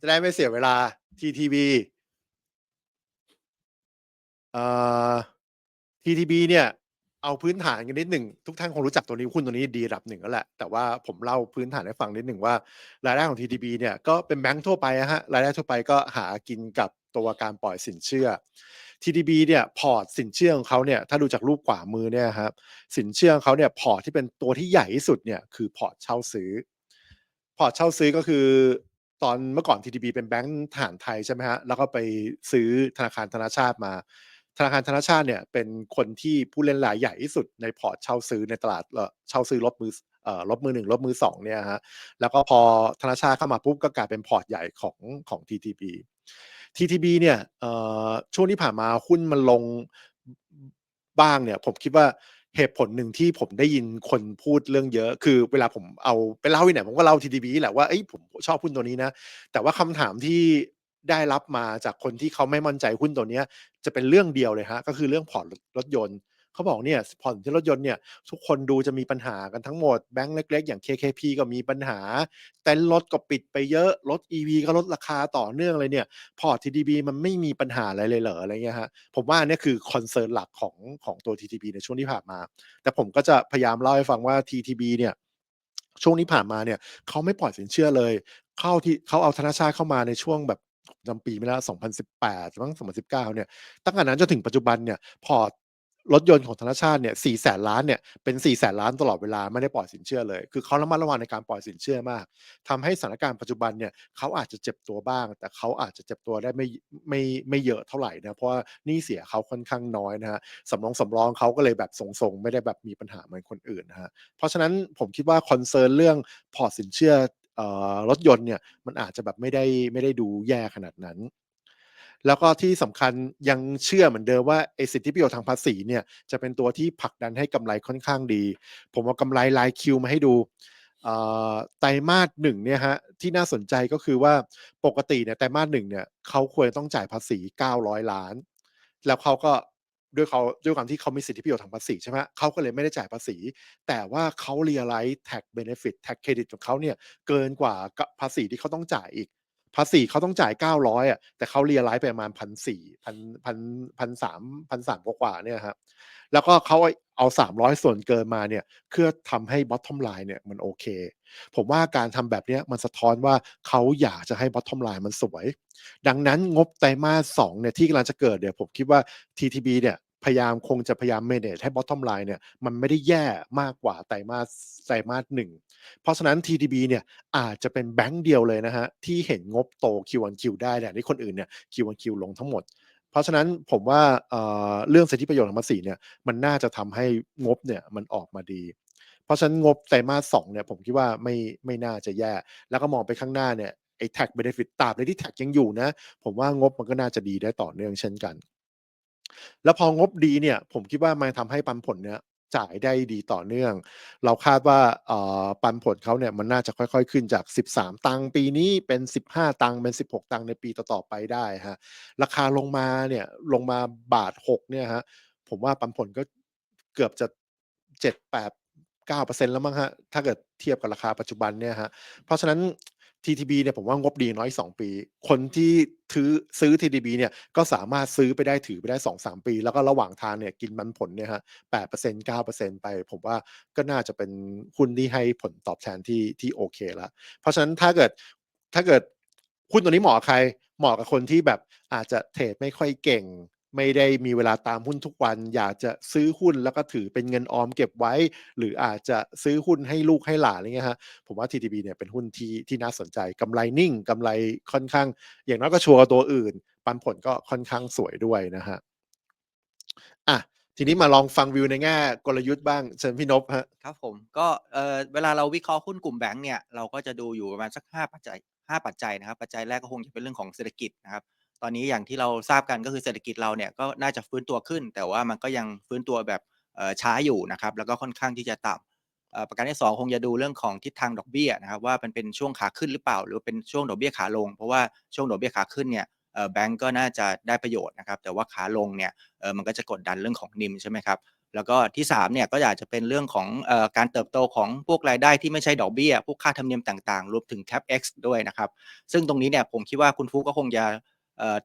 จะได้ไม่เสียเวลา TTB เอ่อ TTB เนี่ย เอาพื้นฐานกันนิดหนึ่ง ทุกท่านคงรู้จักตัวนี้หุ้นตัวนี้ดีระดับหนึ่งแล้วแหละ แต่ว่าผมเล่าพื้นฐานให้ฟังนิดหนึ่งว่ารายได้ของ TTB เนี่ยก็เป็นแบงก์ทั่วไปอะครับรายได้ทั่วไปก็หากินกับตัวการปล่อยสินเชื่อ TTB เนี่ยพอร์ตสินเชื่อของเขาเนี่ยถ้าดูจากรูปขวามือเนี่ยครับสินเชื่อของเขาเนี่ยพอร์ตที่เป็นตัวที่ใหญ่ที่สุดเนี่ยคือพอร์ตเช่าซื้อ พอร์ตเช่าซื้อก็คือ ตอนเมื่อก่อน TTB เป็นแบงก์ทหารไทยใช่ไหมครับแล้วก็ไปซื้อธนาคารธนาชาติมา ธนาคารธนาชาติเนี่ยเป็นคนที่ผู้เล่นรายใหญ่ที่สุดในพอร์ตเช่าซื้อในตลาดเอ่อช่าซื้อรถมือเอ่อรถมือ1รถมือ2เนี่ยครับแล้วก็พอธนาชาตเข้ามาปุ๊บก็กลายเป็นพอร์ตใหญ่ของของ TTB TTB เนี่ยเอ่อช่วงที่ผ่านมาหุ้นมันลงบ้างเนี่ยผมคิดว่า เหตุผลหนึ่งที่ผมได้ยินคนพูดเรื่องเยอะ คือเวลาผมเอาไปเล่าที่ไหนผมก็เล่าทีดีบีแหละว่าเอ้ยผมชอบหุ้นตัวนี้นะ แต่ว่าคำถามที่ได้รับมาจากคนที่เขาไม่มั่นใจหุ้นตัวเนี้ยจะเป็นเรื่องเดียวเลยฮะก็คือเรื่องพอร์ตรถยนต์ เขาบอกเนี่ยพอนเชื่รถยนต์เนี่ยทุกคนดูจะมีปัญหากันทั้งหมดแบงก์เล็ก ๆ อย่าง KKP ก็มีปัญหาเต็นท์รถก็ปิดไปเยอะ รถ EV ก็ลดราคาต่อเนื่องเลยเนี่ย พอร์ต TTB มันไม่มีปัญหาอะไรเลยเหรออะไรเงี้ยครับผมว่านเนี้ยคือ concern หลักของของตัว TTB ในช่วงที่ผ่านมา แต่ผมก็จะพยายามเล่าให้ฟังว่า TTB เนี่ยช่วงที่ผ่านมาเนี่ยเขาไม่ปล่อยสินเชื่อเลย เข้าที่เขาเอาธนชาตเข้ามาในช่วงแบบจำปีไม่ได้แล้ว2018มั้ง2019เนี่ย ตั้งแต่นั้นจนถึงปัจจุบันเนี่ย พอร์ต รถยนต์ของธนชาติเนี่ย400,000ล้านเนี่ยเป็น400,000ล้านตลอดเวลาไม่ได้ปล่อยสินเชื่อเลย คือเขาระมัดระวังในการปล่อยสินเชื่อมากทำให้สถานการณ์ปัจจุบันเนี่ยเขาอาจจะเจ็บตัวบ้าง แต่เขาอาจจะเจ็บตัวได้ไม่ไม่ไม่เยอะเท่าไหร่นะเพราะว่านี้เสียเขาค่อนข้างน้อยนะครับสำรองสำรองเขาก็เลยแบบทรงๆไม่ได้แบบมีปัญหาเหมือนคนอื่นนะครับเพราะฉะนั้นผมคิดว่า concern เรื่องพอร์ตสินเชื่อรถยนต์เนี่ยมันอาจจะแบบไม่ได้ไม่ได้ดูแย่ขนาดนั้น แล้วก็ที่สำคัญยังเชื่อเหมือนเดิมว่าไอสิทธิประโยชน์ทางภาษีเนี่ยจะเป็นตัวที่ผลักดันให้กำไรค่อนข้างดี ผมเอากำไรราย Q มาให้ดูเอ่อไตรมาส1เนี่ยครับที่น่าสนใจก็คือว่าปกติเนี่ยไตรมาส1เนี่ยเขาควรต้องจ่ายภาษี 900 ล้าน แล้วเขาก็ด้วยเขาด้วยความที่เขามีสิทธิประโยชน์ทางภาษีใช่ไหมเขาก็เลยไม่ได้จ่ายภาษี แต่ว่าเขา realize tax benefit tax credit ของเขาเนี่ยเกินกว่าภาษีที่เขาต้องจ่ายอีก ภาษีเขาต้องจ่าย900อยอะแต่เขา realize ไปประมาณ1,400พันพัน1,300 1,300กว่าเนี่ยครับแล้วก็เขาเอา300ส่วนเกินมาเนี่ยเพื่อทำให้ bottom line เนี่ยมันโอเค ผมว่าการทำแบบเนี้ยมันสะท้อนว่าเขาอยากจะให้ bottom line มันสวย ดังนั้นงบไตรมาส2เนี่ยที่กำลังจะเกิดเนี่ยผมคิดว่า TTB เนี่ย พยายามคงจะพยายาม manage ให้ bottom line เนี่ยมันไม่ได้แย่มากกว่าไตรมาสไตรมาส1เพราะฉะนั้น TTB เนี่ยอาจจะเป็นแบงก์เดียวเลยนะครับที่เห็นงบโต Q-on-Q ได้ในขณะที่คนอื่นเนี่ย Q-on-Q ลงทั้งหมด เพราะฉะนั้นผมว่าเอ่อเรื่องสิทธิประโยชน์ทางภาษีเนี่ยมันน่าจะทำให้งบเนี่ยมันออกมาดีเพราะฉะนั้นงบไตรมาส2เนี่ยผมคิดว่าไม่ไม่น่าจะแย่ แล้วก็มองไปข้างหน้าเนี่ยไอ้ tax benefit ตราบใดที่ tax ยังอยู่นะ ผมว่างบมันก็น่าจะดีได้ต่อเนื่องเช่นกัน แล้วพองบดีเนี่ย ผมคิดว่ามันทำให้ปันผลเนี่ยจ่ายได้ดีต่อเนื่อง เราคาดว่าปันผลเขาเนี่ยมันน่าจะค่อยๆ ขึ้นจาก 13ปีนี้เป็น 15เป็น 16ในปีต่อๆไปได้ครับราคาลงมาเนี่ยลงมา1.06เนี่ยครับผมว่าปันผลก็เกือบจะ 7 8 9%แล้วมั้งครับถ้าเกิดเทียบกับราคาปัจจุบันเนี่ยครับเพราะฉะนั้น TTB เนี่ยผมว่างบดีน้อย 2 ปี คนที่ทื้อซื้อ TTB เนี่ยก็สามารถซื้อไปได้ถือไปได้ 2-3 ปี แล้วก็ระหว่างทางเนี่ยกินปันผลเนี่ยครับ8% 9%ไป ผมว่าก็น่าจะเป็นหุ้นที่ให้ผลตอบแทนที่ที่โอเคล้วเพราะฉะนั้นถ้าเกิดถ้าเกิดหุ้นตัวนี้เหมาะใครเหมาะกับคนที่แบบอาจจะเทรดไม่ค่อยเก่ง ไม่ได้มีเวลาตามหุ้นทุกวัน อยากจะซื้อหุ้นแล้วก็ถือเป็นเงินออมเก็บไว้ หรืออาจจะซื้อหุ้นให้ลูกให้หลานอะไรเงี้ยครับผมว่า TTB เนี่ยเป็นหุ้นที่ที่น่าสนใจกำไรนิ่งกำไรค่อนข้าง อย่างน้อยก็ชัวร์กว่าตัวอื่น ปันผลก็ค่อนข้างสวยด้วยนะครับอะทีนี้มาลองฟังวิวในแง่กลยุทธ์บ้างเชิญพี่นพครับครับผมก็เออเวลาเราวิเคราะห์หุ้นกลุ่มแบงก์เนี่ยเราก็จะดูอยู่ประมาณสัก5ปัจจัย5ปัจจัยนะครับ ปัจจัยแรกก็คงจะเป็นเรื่องของเศรษฐกิจนะครับ ตอนนี้อย่างที่เราทราบกันก็คือเศรษฐกิจเราเนี่ยก็น่าจะฟื้นตัวขึ้น แต่ว่ามันก็ยังฟื้นตัวแบบช้าอยู่นะครับแล้วก็ค่อนข้างที่จะต่ำประการที่ 2 คงจะดูเรื่องของทิศทางดอกเบี้ยนะครับว่ามันเป็นช่วงขาขึ้นหรือเปล่า หรือเป็นช่วงดอกเบี้ยขาลง เพราะว่าช่วงดอกเบี้ยขาขึ้นเนี่ยแบงก์ก็น่าจะได้ประโยชน์นะครับแต่ว่าขาลงเนี่ยมันก็จะกดดันเรื่องของ NIM ใช่ไหมครับแล้วก็ที่3เนี่ยก็อากจะเป็นเรื่องของอการเติบโตของพวกรายได้ที่ไม่ใช่ดอกเบี้ย พวกค่าธรรมเนียมต่างๆ รวมถึง CapEx ด้วยนะครับ ซึ่งตรงนี้เนี่ยผมคิดว่าคุณฟุกก็คงจะ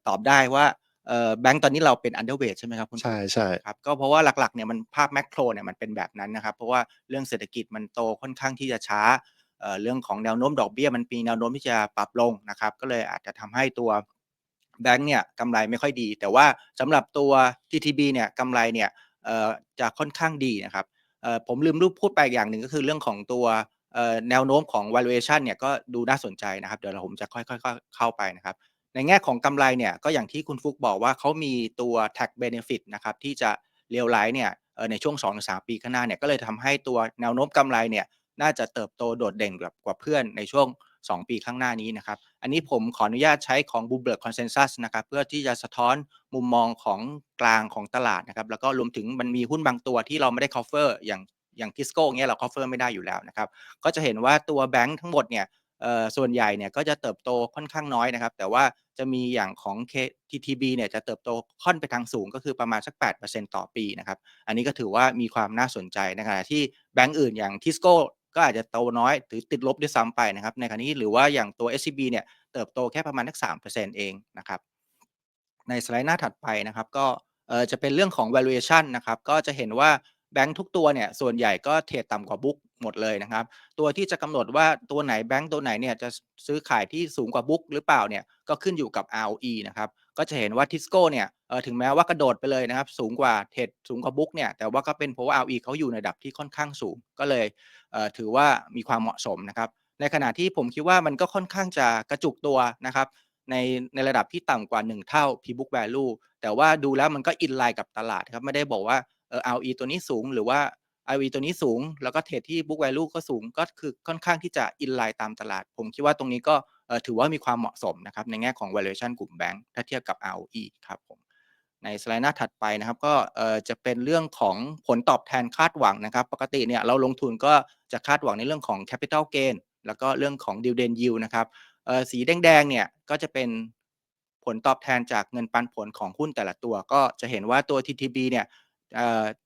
ตอบได้ว่าเอ่อแบงก์ตอนนี้เราเป็น underweight ใช่ไหมครับคุณฟุใช่กใช่ครับก็เพราะว่าหลักๆเนี่ยมันภาพแมกโรเนี่ยมันเป็นแบบนั้นนะครับเพราะว่าเรื่องเศรษฐกิจมันโตค่อนข้างที่จะช้าเอ่อเรื่องของแนวโน้มดอกเบี้ยมันมีแนวโน้มที่จะปรับลงนะครับก็เลยอาจจะทำให้ตัวแบงก์เนี่ยกำไรไม่ค่อยดี แต่ว่าสำหรับตัว TTB เนี่ยกำไรเนี่ยเอ่อจะค่อนข้างดีนะครับเอ่อผมลืมรูปพูดไปอีกอย่างหนึ่งก็คือเรื่องของตัวเอ่อแนวโน้มของ valuation เนี่ยก็ดูน่าสนใจนะครับ เดี๋ยวเราผมจะค่อยๆเข้าไปนะครับ ในแง่ของกำไรเนี่ยก็อย่างที่คุณฟุกบอกว่าเขามีตัว tax benefit นะครับที่จะเรียลไลท์เนี่ยในช่วง2-3ปีข้างหน้าเนี่ยก็เลยทำให้ตัวแนวโน้มกำไรเนี่ยน่าจะเติบโตโดดเด่นกว่ากว่าเพื่อนในช่วง 2 ปีข้างหน้านี้นะครับ อันนี้ผมขออนุญาตใช้ของ Bloomberg Consensus นะครับเพื่อที่จะสะท้อนมุมมองของกลางของตลาดนะครับแล้วก็รวมถึงมันมีหุ้นบางตัวที่เราไม่ได้ cover อย่างอย่าง Tisco เงี้ยเรา cover ไม่ได้อยู่แล้วนะครับ ก็จะเห็นว่าตัวแบงค์ทั้งหมดเนี่ย ส่วนใหญ่เนี่ยก็จะเติบโตค่อนข้างน้อยนะครับ แต่ว่าจะมีอย่างของ K TTB เนี่ยจะเติบโตค่อนไปทางสูงก็คือประมาณสัก 8%ต่อปีนะครับ อันนี้ก็ถือว่ามีความน่าสนใจในขณะที่แบงก์อื่นอย่าง Tisco ก็อาจจะโตน้อยหรือติดลบด้วยซ้ำไปนะครับ ในขณะนี้หรือว่าอย่างตัว SCB เนี่ยเติบโตแค่ประมาณสัก3%เองนะครับ ในสไลด์หน้าถัดไปนะครับก็จะเป็นเรื่องของ valuation นะครับก็จะเห็นว่าแบงก์ทุกตัวเนี่ยส่วนใหญ่ก็เทรดต่ำกว่าบุ๊ก หมดเลยนะครับ ตัวที่จะกำหนดว่าตัวไหนแบงก์ตัวไหนเนี่ยจะซื้อขายที่สูงกว่าบุ๊กหรือเปล่าเนี่ยก็ขึ้นอยู่กับ ROE นะครับก็จะเห็นว่า Tisco เนี่ยถึงแม้ว่ากระโดดไปเลยนะครับ สูงกว่าเทรดสูงกว่าบุ๊กเนี่ยแต่ว่าก็เป็นเพราะว่า ROE เขาอยู่ในระดับที่ค่อนข้างสูง ก็เลยเถือว่ามีความเหมาะสมนะครับ ในขณะที่ผมคิดว่ามันก็ค่อนข้างจะกระจุกตัวนะครับในในระดับที่ต่ำกว่า 1 เท่า P book value แต่ว่าดูแล้วมันก็อินไลน์กับตลาดครับไม่ได้บอกว่าเออ ROE ตัวนี้สูงหรือว่า ROE ตัวนี้สูง แล้วก็เทรดที่ book value ก็สูงก็คือค่อนข้างที่จะอินไลน์ตามตลาด ผมคิดว่าตรงนี้ก็ถือว่ามีความเหมาะสมนะครับในแง่ของ valuation กลุ่มแบงก์ถ้าเทียบกับ ROE ครับผมในสไลด์หน้าถัดไปนะครับก็จะเป็นเรื่องของผลตอบแทนคาดหวังนะครับ ปกติเนี่ยเราลงทุนก็จะคาดหวังในเรื่องของ capital gain แล้วก็เรื่องของ dividend yield นะครับสีแดงๆเนี่ยก็จะเป็นผลตอบแทนจากเงินปันผลของหุ้นแต่ละตัว ก็จะเห็นว่าตัว TTB เนี่ย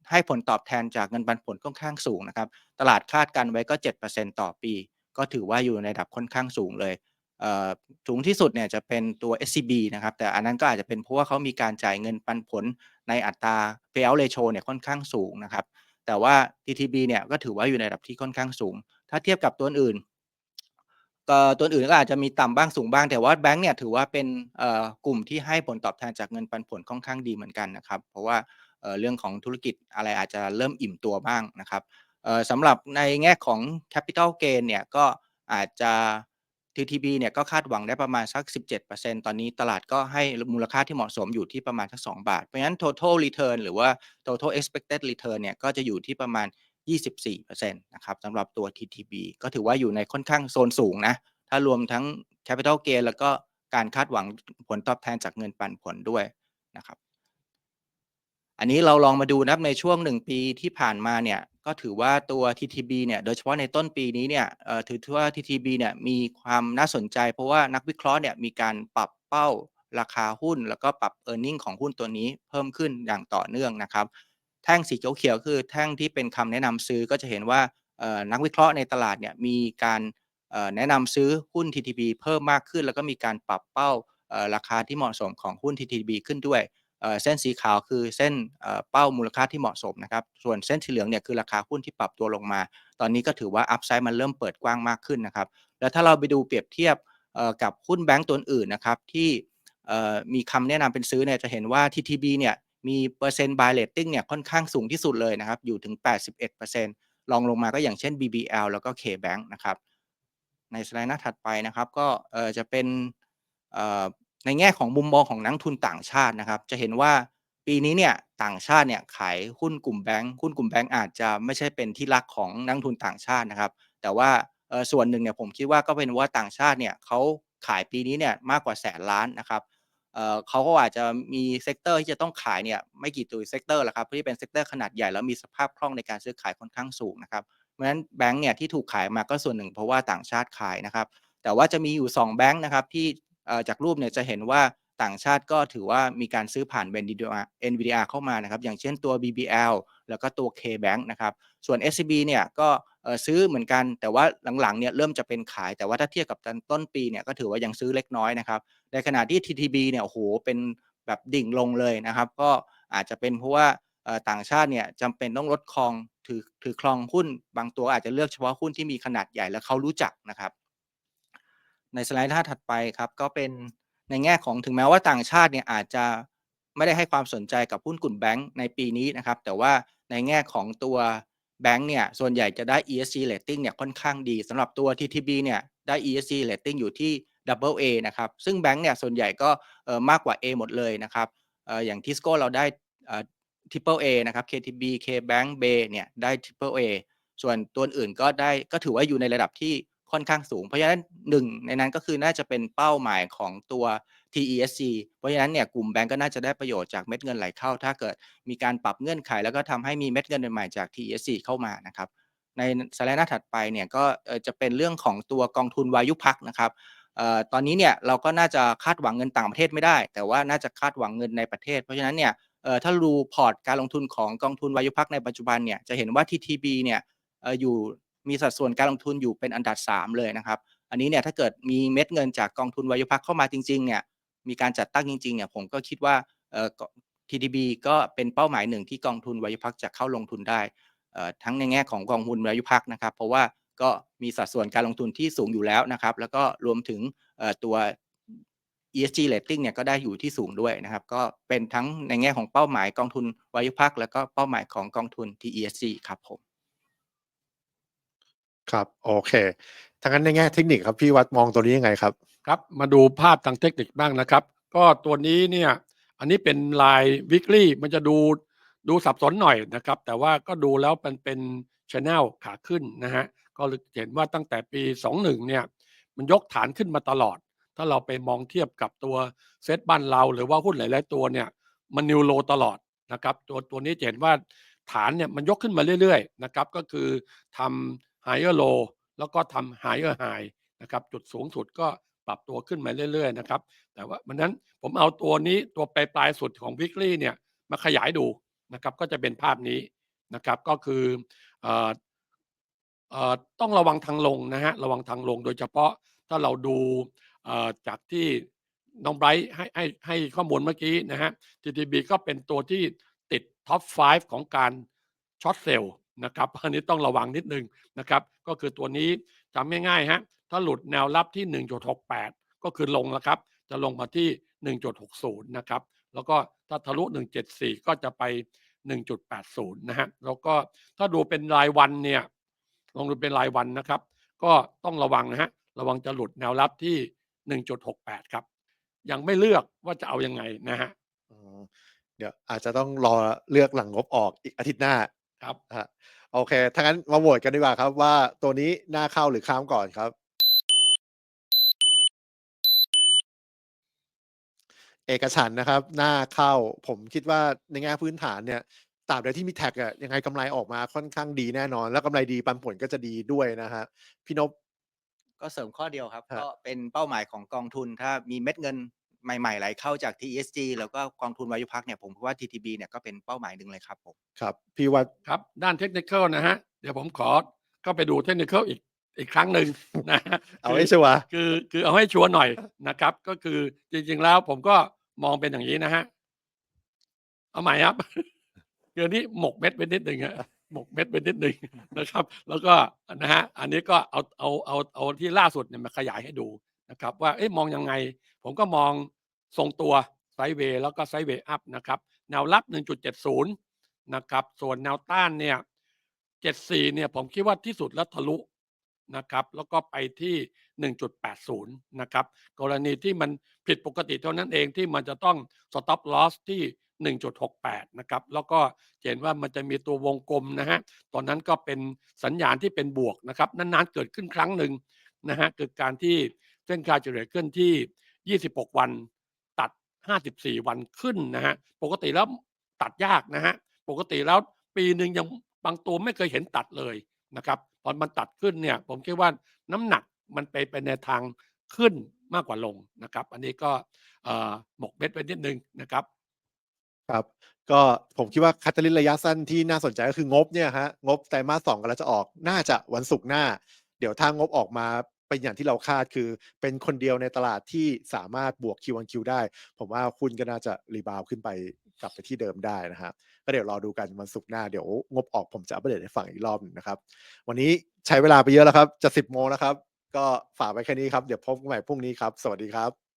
ให้ผลตอบแทนจากเงินปันผลค่อนข้างสูงนะครับ ตลาดคาดกันไว้ก็ 7%ต่อปี ก็ถือว่าอยู่ในระดับค่อนข้างสูงเลยสูงที่สุดเนี่ยจะเป็นตัว SCB นะครับ แต่อันนั้นก็อาจจะเป็นเพราะว่าเขามีการจ่ายเงินปันผลในอัตรา payout ratio เนี่ยค่อนข้างสูงนะครับ แต่ว่า TTB เนี่ยก็ถือว่าอยู่ในระดับที่ค่อนข้างสูง ถ้าเทียบกับตัวอื่นก็ตัวอื่นก็อาจจะมีต่ำบ้างสูงบ้าง แต่ว่าแบงก์เนี่ยถือว่าเป็นกลุ่มที่ให้ผลตอบแทนจากเงินปันผลค่อนข้างดีเหมือนกันนะครับ เพราะว่า เเรื่องของธุรกิจอะไรอาจจะเริ่มอิ่มตัวบ้างนะครับสำหรับในแง่ของ capital gain เนี่ยก็อาจจะ TTB เนี่ยก็คาดหวังได้ประมาณสัก 17%ตอนนี้ตลาดก็ให้มูลค่าที่เหมาะสมอยู่ที่ประมาณสัก 2 บาท เพราะฉะนั้น total return หรือว่า total expected return เนี่ยก็จะอยู่ที่ประมาณ 24%นะครับสำหรับตัว TTB ก็ถือว่าอยู่ในค่อนข้างโซนสูงนะ ถ้ารวมทั้ง capital gain แล้วก็การคาดหวังผลตอบแทนจากเงินปันผลด้วยนะครับ อันนี้เราลองมาดูนะครับในช่วง 1 ปีที่ผ่านมาเนี่ยก็ถือว่าตัว TTB เนี่ยโดยเฉพาะในต้นปีนี้เนี่ยถือว่า TTB เนี่ยมีความน่าสนใจ เพราะว่านักวิเคราะห์เนี่ยมีการปรับเป้าราคาหุ้น แล้วก็ปรับ e a r n i n g ของหุ้นตัวนี้เพิ่มขึ้นอย่างต่อเนื่องนะครับ แท่งสีเขียวๆคือแท่งที่เป็นคำแนะนำซื้อก็จะเห็นว่านักวิเคราะห์ในตลาดเนี่ยมีการแนะนำซื้อหุ้น TTB เพิ่มมากขึ้น แล้วก็มีการปรับเป้าราคาที่เหมาะสมของหุ้น TTB ขึ้นด้วย เส้นสีขาวคือเส้นเป้ามูลค่าที่เหมาะสมนะครับ ส่วนเส้นสีเหลืองเนี่ยคือราคาหุ้นที่ปรับตัวลงมา ตอนนี้ก็ถือว่าอัพไซด์มันเริ่มเปิดกว้างมากขึ้นนะครับ แล้วถ้าเราไปดูเปรียบเทียบกับหุ้นแบงก์ตัวอื่นนะครับที่มีคำแนะนำเป็นซื้อเนี่ยจะเห็นว่า TTB เนี่ยมีเปอร์เซ็นต์ buy rating เนี่ยค่อนข้างสูงที่สุดเลยนะครับ อยู่ถึง 81%ลองลงมาก็อย่างเช่น BBL แล้วก็ KBank นะครับ ในสไลด์หน้าถัดไปนะครับก็จะเป็น ในแง่ของมุมมองของนักทุนต่างชาตินะครับ จะเห็นว่าปีนี้เนี่ยต่างชาติเนี่ยขายหุ้นกลุ่มแบงก์หุ้นกลุ่มแบงก์อาจจะไม่ใช่เป็นที่รักของนักทุนต่างชาตินะครับ แต่ว่าส่วนหนึ่งเนี่ยผมคิดว่าก็เป็นว่าต่างชาติเนี่ยเขาขายปีนี้เนี่ยมากกว่าแสนล้านนะครับเขาก็อาจจะมีเซกเตอร์ที่จะต้องขายเนี่ยไม่กี่ตัวเซกเตอร์หรอกครับที่เป็นเซกเตอร์ขนาดใหญ่แล้วมีสภาพคล่องในการซื้อขายค่อนข้างสูงนะครับเพราะฉะนั้นแบงก์เนี่ยที่ถูกขายมาก็ส่วนหนึ่งเพราะว่าต่างชาติขายนะครับแต่ว่าจะมีอยู่ 2 แบงก์นะครับที่ จากรูปเนี่ยจะเห็นว่าต่างชาติก็ถือว่ามีการซื้อผ่าน NVIDIA เข้ามานะครับ อย่างเช่นตัว BBL แล้วก็ตัว KBank นะครับ ส่วน SCB เนี่ยก็ซื้อเหมือนกัน แต่ว่าหลังๆเนี่ยเริ่มจะเป็นขาย แต่ว่าถ้าเทียบกับตอนต้นปีเนี่ยก็ถือว่ายังซื้อเล็กน้อยนะครับ ในขณะที่ TTB เนี่ยโอ้โหเป็นแบบดิ่งลงเลยนะครับ ก็อาจจะเป็นเพราะว่าต่างชาติเนี่ยจำเป็นต้องลดครองถือถือครองหุ้น บางตัวอาจจะเลือกเฉพาะหุ้นที่มีขนาดใหญ่และเขารู้จักนะครับ ในสไลด์หน้าถัดไปครับก็เป็นในแง่ของถึงแม้ว่าต่างชาติเนี่ยอาจจะไม่ได้ให้ความสนใจกับหุ้นกลุ่มแบงก์ในปีนี้นะครับ แต่ว่าในแง่ของตัวแบงก์เนี่ยส่วนใหญ่จะได้ ESG rating เนี่ยค่อนข้างดีสำหรับตัว TTB เนี่ยได้ ESG rating อยู่ที่ Double A นะครับ ซึ่งแบงก์เนี่ยส่วนใหญ่ก็มากกว่า A หมดเลยนะครับอย่าง Tisco เราได้ Triple A นะครับ KTB KBank Bay เนี่ยได้ Triple A ส่วนตัวอื่นก็ได้ก็ถือว่าอยู่ในระดับที่ ค่อนข้างสูง เพราะฉะนั้นหนึ่งในนั้นก็คือน่าจะเป็นเป้าหมายของตัว TESG เพราะฉะนั้นเนี่ยกลุ่มแบงก์ก็น่าจะได้ประโยชน์จากเม็ดเงินไหลเข้า ถ้าเกิดมีการปรับเงื่อนไข แล้วก็ทำให้มีเม็ดเงินใหม่จาก TESG เข้ามานะครับในสไลด์หน้าถัดไปเนี่ยก็จะเป็นเรื่องของตัวกองทุนวายุพักนะครับออตอนนี้เนี่ยเราก็น่าจะคาดหวังเงินต่างประเทศไม่ได้ แต่ว่าน่าจะคาดหวังเงินในประเทศ เพราะฉะนั้นเนี่ยถ้าดูพอร์ตการลงทุนของกองทุนวายุพักในปัจจุบันเนี่ยจะเห็นว่า TTB เนี่ยอยู่ มีสัดส่วนการลงทุนอยู่เป็นอันดับ 3 เลยนะครับ อันนี้เนี่ยถ้าเกิดมีเม็ดเงินจากกองทุนวายุพักเข้ามาจริงๆเนี่ยมีการจัดตั้งจริงๆเนี่ยผมก็คิดว่าเอ่อ TTB ก็เป็นเป้าหมายหนึ่งที่กองทุนวายุพักจะเข้าลงทุนได้เอ่อทั้งในแง่ของกองทุนวายุพักนะครับ เพราะว่าก็มีสัดส่วนการลงทุนที่สูงอยู่แล้วนะครับ แล้วก็รวมถึงเอ่อตัว ESG rating เนี่ยก็ได้อยู่ที่สูงด้วยนะครับ ก็เป็นทั้งในแง่ของเป้าหมายกองทุนวายุพักแล้วก็เป้าหมายของกองทุน TESG ครับผม ครับ โอเคทางนั้นในแง่เทคนิคครับพี่วัดมองตัวนี้ยังไงครับ ครับมาดูภาพทางเทคนิคบ้างนะครับ ก็ตัวนี้เนี่ยอันนี้เป็นลาย weekly มันจะดูดูสับสนหน่อยนะครับ แต่ว่าก็ดูแล้วมันเป็นชแนลขาขึ้นนะฮะก็เห็นว่าตั้งแต่ปี 21เนี่ยมันยกฐานขึ้นมาตลอด ถ้าเราไปมองเทียบกับตัวเซตบ้านเรา หรือว่าหุ้นหลายๆตัวเนี่ยมันนิวโลตลอดนะครับตัวตัวนี้เห็นว่าฐานเนี่ยมันยกขึ้นมาเรื่อยๆนะครับก็คือทำ higher low แล้วก็ทำ higher high นะครับจุดสูงสุดก็ปรับตัวขึ้นมาเรื่อยๆนะครับแต่ว่ามันนั้นผมเอาตัวนี้ตัวปลายปลายสุดของ weekly เนี่ยมาขยายดูนะครับก็จะเป็นภาพนี้นะครับก็คือออต้องระวังทางลงนะฮะระวังทางลงโดยเฉพาะถ้าเราดูจากที่น้องไบรท์ให้ให้ให้ข้อมูลเมื่อกี้นะฮะ TTB ก็เป็นตัวที่ติดท็อป 5 ของการช็อตเซลล์ นะครับ อันนี้ต้องระวังนิดนึงนะครับ ก็คือตัวนี้จำง่ายๆฮะ ถ้าหลุดแนวรับที่ 1.68 ก็คือลงแล้วครับ จะลงมาที่ 1.60 นะครับ แล้วก็ถ้าทะลุ 174 ก็จะไป 1.80 นะฮะ แล้วก็ถ้าดูเป็นรายวันเนี่ย ลองดูเป็นรายวันนะครับ ก็ต้องระวังนะฮะ ระวังจะหลุดแนวรับที่ 1.68 ครับ ยังไม่เลือกว่าจะเอายังไงนะฮะเดี๋ยวอาจจะต้องรอเลือกหลังงบออกอีกอาทิตย์หน้า ครับฮะโอเคถ้างั้นมาโหวตกันดีกว่าครับว่าตัวนี้น่าเข้าหรือข้ามก่อนครับ เอกฉันท์นะครับหน้าเข้าผมคิดว่าในแง่พื้นฐานเนี่ยตราบใดที่มีแท็กอะยังไงกำไรออกมาค่อนข้างดีแน่นอน แล้วกำไรดีปันผลก็จะดีด้วยนะฮะพี่นพ ก็เสริมข้อเดียวครับครับก็เป็นเป้าหมายของกองทุนถ้ามีเม็ดเงิน ใหม่ๆไหลเข้าจาก TESG แล้วก็กองทุนวายุพักเนี่ยผมว่า TTB เนี่ยก็เป็นเป้าหมายหนึ่งเลยครับผม ครับ พี่วัดครับด้านเทคนิคนะฮะ เดี๋ยวผมขอเข้าไปดูเทคนิคอีกอีกครั้งหนึ่งนะฮะเอาให้ชัวร์คือคือเอาให้ชัวร์หน่อยนะครับ ก็คือจริง ๆ แล้วผมก็มองเป็นอย่างนี้นะฮะ เอาใหม่ครับคืออนนี้หมกเม็ดไปนิดหนึ่งฮะหมกเม็ดไปนิดหนึ่งนะครับ แล้วก็นะฮะอันนี้ก็เอาเอาเอาเอาที่ล่าสุดเนี่ยมาขยายให้ดู นะครับว่าเอ๊ะมองยังไง ผมก็มองทรงตัวไซด์เวย์แล้วก็ไซด์เวย์อัพนะครับแนวรับ 1.70 นะครับ ส่วนแนวต้านเนี่ย 74 เนี่ยผมคิดว่าที่สุดแล้วทะลุนะครับ แล้วก็ไปที่ 1.80 นะครับ กรณีที่มันผิดปกติเท่านั้นเองที่มันจะต้อง stop loss ที่ 1.68 นะครับ แล้วก็เห็นว่ามันจะมีตัววงกลมนะฮะ ตอนนั้นก็เป็นสัญญาณที่เป็นบวกนะครับ นานๆเกิดขึ้นครั้งหนึ่งนะฮะคือการที่ เส้นค่าเฉลี่ยขึ้นที่ 26 วันตัด 54 วันขึ้นนะฮะปกติแล้วตัดยากนะฮะปกติแล้วปีหนึ่งยังบางตัวไม่เคยเห็นตัดเลยนะครับตอนมันตัดขึ้นเนี่ยผมคิดว่าน้ำหนักมันไปไปในทางขึ้นมากกว่าลงนะครับ อันนี้ก็หมกเม็ดไว้นิดนึงนะครับครับก็ผมคิดว่าคัตเตอรินระยะสั้นที่น่าสนใจก็คืองบเนี่ยฮะงบไตรมาสสองกำลังจะออกน่าจะวันศุกร์หน้า เดี๋ยวถ้างบออกมา เป็นอย่างที่เราคาดคือเป็นคนเดียวในตลาดที่สามารถบวก Q1Q ได้ ผมว่าคุณก็น่าจะรีบาวขึ้นไปกลับไปที่เดิมได้นะฮะก็เดี๋ยวรอดูกันวันศุกร์หน้าเดี๋ยวงบออกผมจะอัปเดตให้ฟังอีกรอบหนึงนะครับ วันนี้ใช้เวลาไปเยอะแล้วครับ จะสิบโมงแล้วครับ ก็ฝากไว้แค่นี้ครับ เดี๋ยวพบกันใหม่พรุ่งนี้ครับ สวัสดีครับ